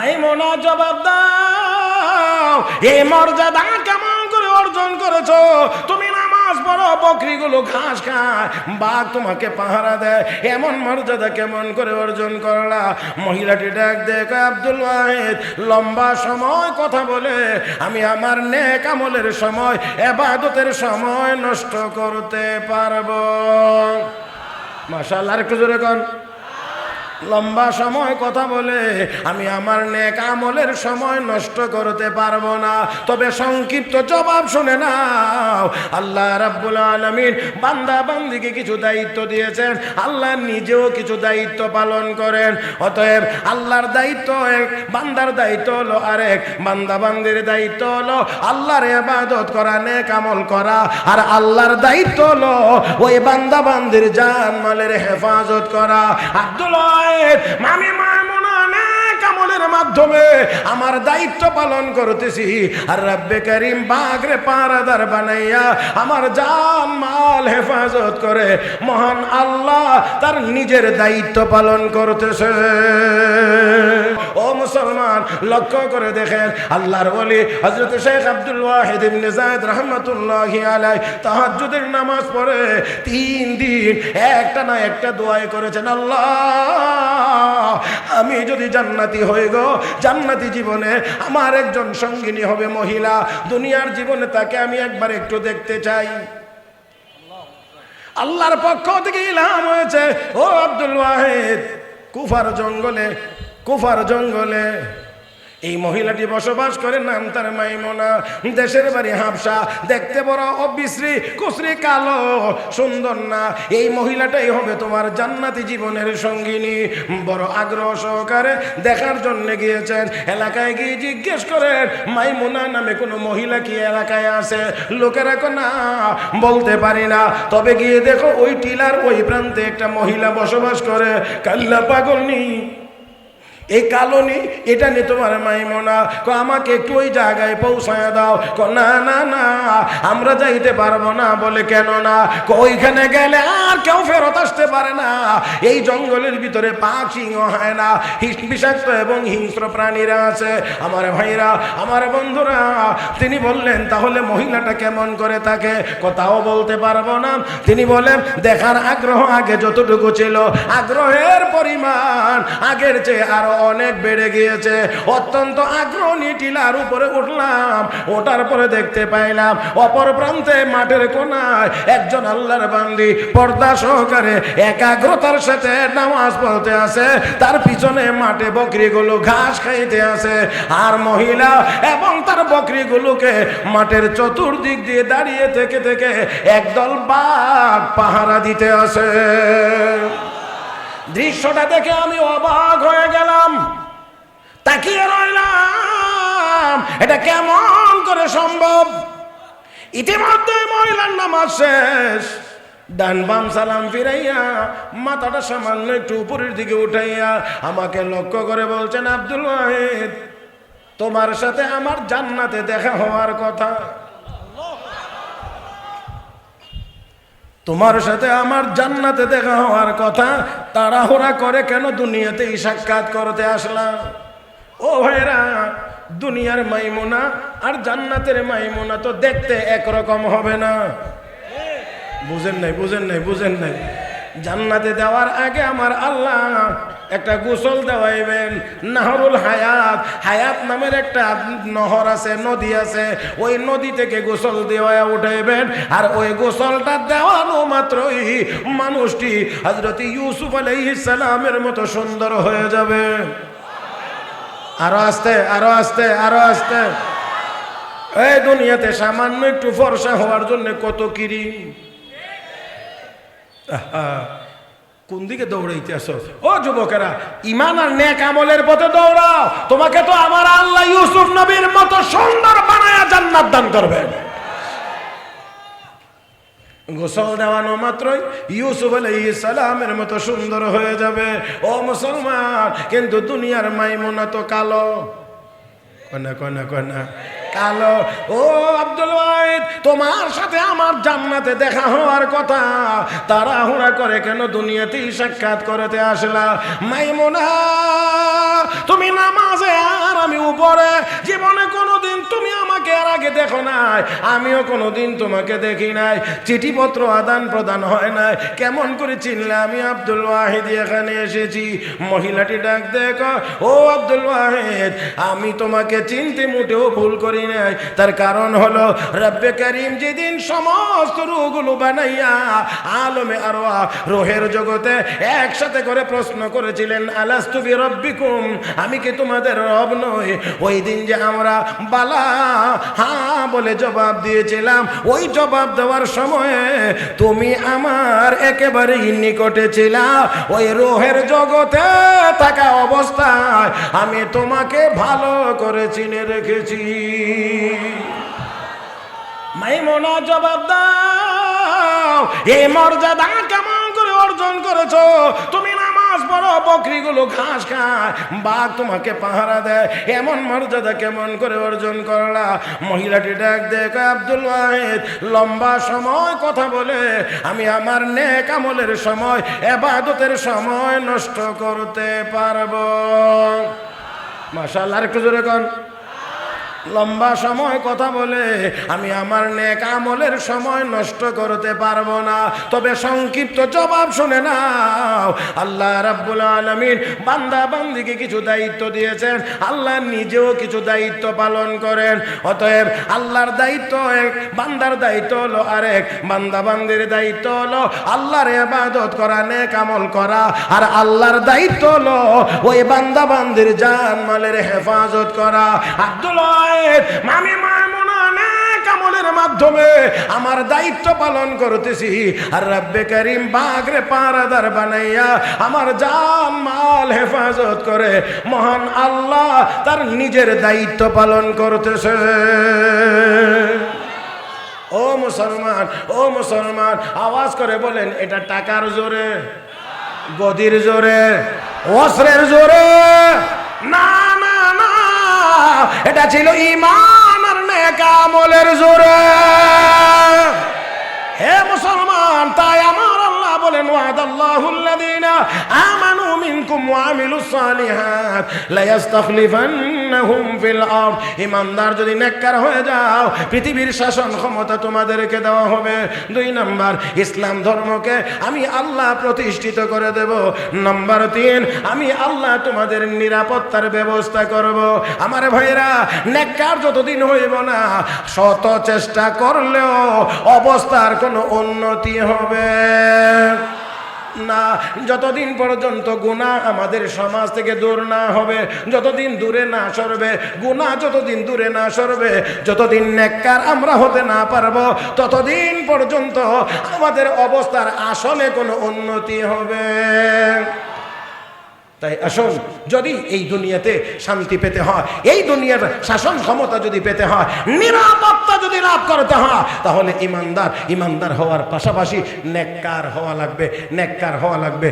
মাইমুনা জবাব দাও। এই মর্যাদা কেমন করে অর্জন করেছ? তুমি নামাজ পড়ো, বকরিগুলো ঘাস খায়, বাঘ তোমাকে পাহারা দেয়। এমন মর্যাদা কেমন করে অর্জন করলা? মহিলাটি ডাক দেখ আব্দুল ওয়াহিদ, লম্বা সময় কথা বলে, আমি আমার নেক আমলের সময়, এবাদতের সময় নষ্ট করতে পারব। মাশাআল্লাহ, আরেকটু জোরে কর লম্বা সময় কথা বলে আমি আমার নেক আমলের সময় নষ্ট করতে পারব না। তবে সংক্ষিপ্ত জবাব শুনে নাও। আল্লাহ রাব্বুল আলামিন বান্দা বান্দিকে কিছু দায়িত্ব দিয়েছেন। আল্লাহ নিজেও কিছু দায়িত্ব পালন করেন। অতএব আল্লাহর দায়িত্ব এক, বান্দার দায়িত্ব হলো আরেক। বান্দা বান্দির দায়িত্ব হলো আল্লাহর ইবাদত করা, নেক আমল করা। আর আল্লাহর দায়িত্ব হলো ওই বান্দা বান্দির জান মালের হেফাজত করা। আব্দুল মামুনা নেক আমলের মাধ্যমে আমার দায়িত্ব পালন করতেছি। আর রব্বে করিম বাগরে পারাদার বানাইয়া আমার জান মাল হেফাজত করে, মহান আল্লাহ তার নিজের দায়িত্ব পালন করতেছে। ও মুসলমান, লক্ষ্য করে দেখেন, আল্লাহর বলি হজরত শেখ আব্দুল ওয়াহিদ ইবনে জায়েদ রাহমাতুল্লাহি আলাই তাহাজ্জুদের নামাজ পড়ে তিন দিন একটা না একটা দোয়াই করেছেন, আল্লাহ, আমি যদি জান্নাতি হয়ে গো। জান্নাতি জীবনে আমার একজন সঙ্গিনী হবে মহিলা। দুনিয়ার জীবনে তাকে আমি একবার একটু দেখতে চাই। আল্লাহর পক্ষ থেকে ইলাম হয়েছে। ও আব্দুল ওয়াহেদ, কুফার জঙ্গলে কুফার জঙ্গলে। এই মহিলাটি বসবাস করে নাম তার মাইমোনা। দেশের বাড়ি হাফসা দেখতে বড় অবিশ্রী, কুশ্রী, কালো, সুন্দর না। এই মহিলাটাই হবে তোমার জান্নাতি জীবনের সঙ্গিনী। বড় আগ্রহ সহকারে দেখার জন্য গিয়েছেন। এলাকায় গিয়ে জিজ্ঞেস করেন, মাইমোনা নামে কোনো মহিলা কি এলাকায় আছে? লোকেরা কো না, বলতে পারি না। তবে গিয়ে দেখো ওই টিলার ওই প্রান্তে একটা মহিলা বসবাস করে। কাল্লা পাগল নেই এই কালনি, এটা নিয়ে তোমার মাইমোনা। ক আমাকে একটু ওই জায়গায় পৌঁছায় দাও। ক না না না, আমরা যাইতে পারব না বলে কেন না? ক ওইখানে গেলে আর কেউ ফেরত আসতে পারে না। এই জঙ্গলের ভিতরে পাক সিংহ হয় না। বিষাক্ত এবং হিংস্র প্রাণীরা আছে। আমার ভাইরা, আমার বন্ধুরা, তিনি বললেন, তাহলে মহিলাটা কেমন করে থাকে কথাও বলতে পারব না। তিনি বলেন দেখার আগ্রহ আগে যতটুকু ছিল, আগ্রহের পরিমাণ আগের চেয়ে আরও অনেক বেড়ে গিয়েছে। অত্যন্ত আগ্রহ নিয়ে টিলার উপরে উঠলাম। ওটার পরে দেখতে পাইলাম, অপর প্রান্তে মাঠের কোনায় একজন আল্লাহর বান্দি পর্দা সহকারে একাগ্রতার সাথে নামাজ পড়তে আছে তার পিছনে মাঠে বকরিগুলো ঘাস খাইতে আছে আর মহিলা এবং তার বকরিগুলোকে মাঠের চতুর্দিক দিয়ে দাঁড়িয়ে থেকে থেকে একদল বাঘ পাহারা দিতে আছে দৃশ্যটা দেখে আমি অবাক হয়ে গেলাম। তাকিয়ে রইলাম। এটা কেমন করে সম্ভব? ইতিমধ্যে মহিলার নামাজ শেষ। ডান বাম সালাম ফিরাইয়া মাথাটা সামান্য একটু উপরের দিকে উঠাইয়া আমাকে লক্ষ্য করে বলছেন, আব্দুল ওয়াহিদ, তোমার সাথে আমার জান্নাতে দেখা হওয়ার কথা। তোমার সাথে আমার জান্নাতে দেখা হওয়ার কথা তাড়াহুড়া করে কেন দুনিয়াতে সাক্ষাৎ করতে আসলাম ও ভাইরা, দুনিয়ার মাইমুনা আর জান্নাতের মাইমুনা তো দেখতে একরকম হবে না। বুঝেন নাই বুঝেন নাই বুঝেন নাই। জান্নাতে দেওয়ার আগে আমার আল্লাহ একটা গোসল দেওয়াইবেন। নাহরুল হায়াত হায়াত নামের একটা নহর আছে, নদী আছে। ওই নদী থেকে গোসল দেওয়া উঠাইবেন। আর ওই গোসলটা দেওয়ানো মাত্রই মানুষটি হজরত ইউসুফ সালামের মতো সুন্দর হয়ে যাবে। আরও আসতে আরও আসতে আরও আসতে। এই দুনিয়াতে সামান্য একটু ফর্সা হওয়ার জন্য কত কিরি কোন দিকে দৌড়াইতে আসো? ও যুবকেরা, ইমান আর নেক আমলের পথে দৌড়াও। তোমাকে তো আমার আল্লাহ ইউসুফ নবীর মতো সুন্দর বানায়া জান্নাত দান করবেন। গোসল দেওয়ানো মাত্রই ইউসুফ সালামের মতো সুন্দর হয়ে যাবে। ও মুসলমান, কিন্তু দুনিয়ার মাইমুনা তো কালো। কনা কনা কনা। কালো ও আব্দুল ওয়াহিদ তোমার সাথে আমার জান্নাতে দেখা হওয়ার কথা। তারা তাড়াহুড়া করে কেন দুনিয়াতেই সাক্ষাৎ করতে আসলা? মাইমুনা, তুমি নামাজে উপরে দেখো নাই, আমিও কোনোদিন তোমাকে দেখি নাই। চিঠিপত্র আদান প্রদান হয় নাই। কেমন করে চিনলে আমি আব্দুল ওয়াহিদ এখানে এসেছি? মহিলাটি ডাক দেখো, ও আব্দুল ওয়াহিদ, আমি তোমাকে চিনতে মোটেও ভুল করি নাই। তার কারণ হলো, রব্বে করিম যেদিন সমস্ত রুগুলো বানাইয়া আলমে আরোয়া রোহের জগতে একসাথে করে প্রশ্ন করেছিলেন আলাস্তুবি রব্বিকুম আমি কি তোমাদের রব নই? ওই দিন যে আমরা বালা হ্যাঁ বলে জবাব দিয়েছিলাম। ওই জবাব দেওয়ার সময়ে তুমি আমার একেবারেই নিকটে ছিলা। ওই রোহের জগতে থাকা অবস্থায় আমি তোমাকে ভালো করে চিনে রেখেছি। মাইমোনা, জবাব দাও। এই মর্যাদা কেমন করে অর্জন করেছ? তুমি পড়ো বকরিগুলো ঘাস খায়। বাঘ তোমাকে পাহারা দেয়। এমন মর্যাদা কেমন করে অর্জন করলা? মহিলাটি ডাক দেখ আব্দুল ওয়াহেদ, লম্বা সময় কথা বলে, আমি আমার নেক আমলের সময়, এবাদতের সময় নষ্ট করতে পারব। মাশাআল্লাহ, আরেকটু জোরে কন। লম্বা সময় কথা বলে আমি আমার নেক আমলের সময় নষ্ট করতে পারব না। তবে সংক্ষিপ্ত জবাব শুনে নাও। আল্লাহ রাব্বুল আলামিন বান্দা বান্দিকে কিছু দায়িত্ব দিয়েছেন। আল্লাহ নিজেও কিছু দায়িত্ব পালন করেন। অতএব আল্লাহর দায়িত্ব এক, বান্দার দায়িত্ব হলো আরেক। বান্দা বান্দির দায়িত্ব হলো আল্লাহর ইবাদত করা, নেক আমল করা। আর আল্লাহর দায়িত্ব হলো ওই বান্দা বান্দির জান মালের হেফাজত করা। আব্দুল্লাহ মামি মামুনা নেক আমলের মাধ্যমে আমার দায়িত্ব পালন করতেছি। আর রব্বে করিম বাগরে পারাদার বানাইয়া আমার জান মাল হেফাজত করে মহান আল্লাহ তার নিজের দায়িত্ব পালন করতেছে। ও মুসলমান ও মুসলমান, আওয়াজ করে বলেন, এটা টাকার জোরে, গদির জোরে, অস্ত্রের জোরে, না এটা ছিল ইমান আর জোরে। হে মুসলমান, তাই আমার আল্লাহ বলেন ওয়াদাল্লাহুল্লাযীনা আমানু মিনকুম ওয়া আমিলুস সালিহাত লা ইস্তাখলিফান্নাহুম ফিল আরদ। ইমানদার যদি নেককার হয়ে যাও, পৃথিবীর শাসন ক্ষমতা তোমাদেরকে দেওয়া হবে। দুই নাম্বার, ইসলাম ধর্মকে আমি আল্লাহ প্রতিষ্ঠিত করে দেব। নাম্বার তিন, আমি আল্লাহ তোমাদের নিরাপত্তার ব্যবস্থা করব। আমার ভাইরা নেককার যতদিন হইব না, শত চেষ্টা করলেও অবস্থার কোনো উন্নতি হবে। না, যতদিন পর্যন্ত গুণা আমাদের সমাজ থেকে দূর না হবে, যতদিন দূরে না সরবে, গুণা যতদিন দূরে না সরবে, যতদিন নেককার আমরা হতে না পারব, ততদিন পর্যন্ত আমাদের অবস্থার আসলে কোনো উন্নতি হবে। তাই আসুন, যদি এই দুনিয়াতে শান্তি পেতে হয়, এই দুনিয়ার শাসন ক্ষমতা যদি পেতে হয় নিরাপত্তা যদি লাভ করতে হয় তাহলে ইমানদার ইমানদার হওয়ার পাশাপাশি নেককার হওয়া লাগবে, নেককার হওয়া লাগবে।